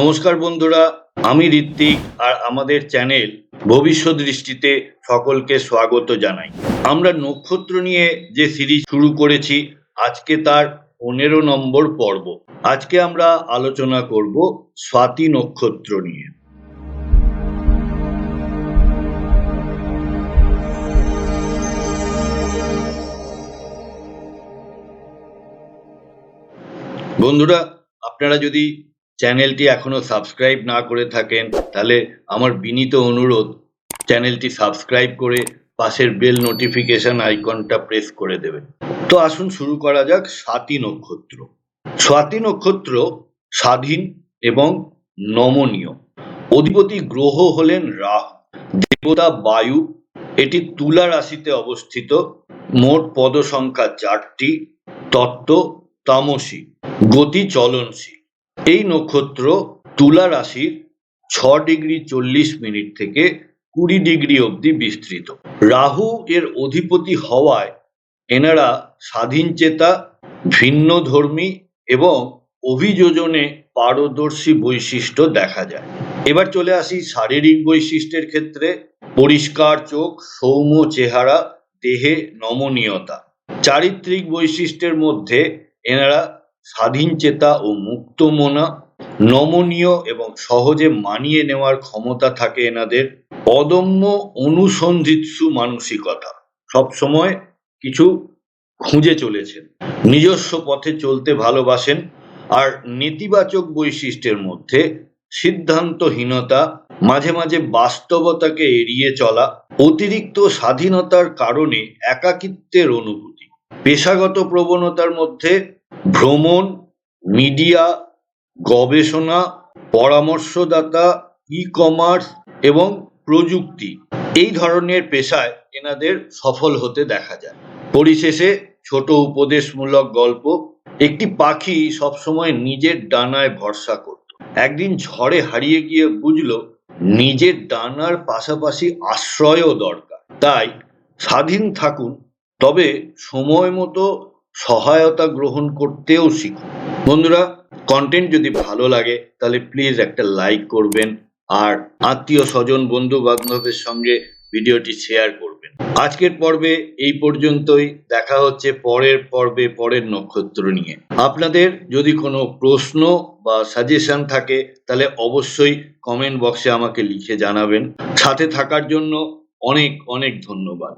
নমস্কার বন্ধুরা, আমি ঋত্বিক আর আমাদের চ্যানেল ভবিষ্যৎ দৃষ্টিতে সকলকে স্বাগত জানাই। আমরা নক্ষত্র নিয়ে যে সিরিজ শুরু করেছি, আজকে তার পনেরো নম্বর পর্ব। আজকে আমরা আলোচনা করব স্বাতি নক্ষত্র নিয়ে। বন্ধুরা, আপনারা যদি চ্যানেলটি এখনও সাবস্ক্রাইব না করে থাকেন, তাহলে আমার বিনীত অনুরোধ, চ্যানেলটি সাবস্ক্রাইব করে পাশের বেল নোটিফিকেশন আইকনটা প্রেস করে দেবেন। তো আসুন শুরু করা যাক স্বাতি নক্ষত্র। স্বাতি নক্ষত্র স্বাধীন এবং নমনীয়। অধিপতি গ্রহ হলেন রাহু। দেবতা বায়ু। এটি তুলা রাশিতে অবস্থিত। মোট পদ সংখ্যা চারটি। তত্ত্ব তামসী। গতি চলনশীল। এই নক্ষত্র তুলা রাশির ছ ডিগ্রি চল্লিশ মিনিট থেকে কুড়ি ডিগ্রি অবধি বিস্তৃত। রাহু এর অধিপতি হওয়ায় এনারা স্বাধীন চেতা, ভিন্ন ধর্মী এবং অভিযোজনে পারদর্শী বৈশিষ্ট্য দেখা যায়। এবার চলে আসি শারীরিক বৈশিষ্ট্যের ক্ষেত্রে। পরিষ্কার চোখ, সৌম্য চেহারা, দেহে নমনীয়তা। চারিত্রিক বৈশিষ্ট্যের মধ্যে এনারা স্বাধীন চেতা ও মুক্তমনা নমনীয় এবং সহজে মানিয়ে নেওয়ার ক্ষমতা থাকে এনাদের। অদম্য অনুসন্ধিৎসু মানসিকতা সবসময় কিছু খুঁজে চলেছেন। নিজস্ব পথে চলতে ভালোবাসেন আর নেতিবাচক বৈশিষ্ট্যের মধ্যে সিদ্ধান্তহীনতা, মাঝে মাঝে বাস্তবতাকে এড়িয়ে চলা, অতিরিক্ত স্বাধীনতার কারণে একাকিত্বের অনুভূতি, পেশাগত প্রবণতার মধ্যে ভ্রমণ, মিডিয়া, গবেষণা, পরামর্শদাতা ই কমার্স এবং প্রযুক্তি এই ধরনের পেশায় এনাদের সফল হতে দেখা যায়। পরিশেষে ছোট উপদেশমূলক গল্প, একটি পাখি সবসময় নিজের ডানায় ভরসা করত। একদিন ঝড়ে হারিয়ে গিয়ে বুঝলো নিজের ডানার পাশাপাশি আশ্রয়ও দরকার। তাই স্বাধীন থাকুন, তবে সময় মতো সহায়তা গ্রহণ করতেও শিখুন। বন্ধুরা কন্টেন্ট যদি ভালো লাগে, তাহলে প্লিজ একটা লাইক করবেন আর আত্মীয় স্বজন বন্ধু বান্ধবের সঙ্গে ভিডিওটি শেয়ার করবেন। আজকের পর্বে এই পর্যন্তই। দেখা হচ্ছে পরের পর্বে পরের নক্ষত্র নিয়ে। আপনাদের যদি কোনো প্রশ্ন বা সাজেশন থাকে, তাহলে অবশ্যই কমেন্ট বক্সে আমাকে লিখে জানাবেন। সাথে থাকার জন্য অনেক অনেক ধন্যবাদ।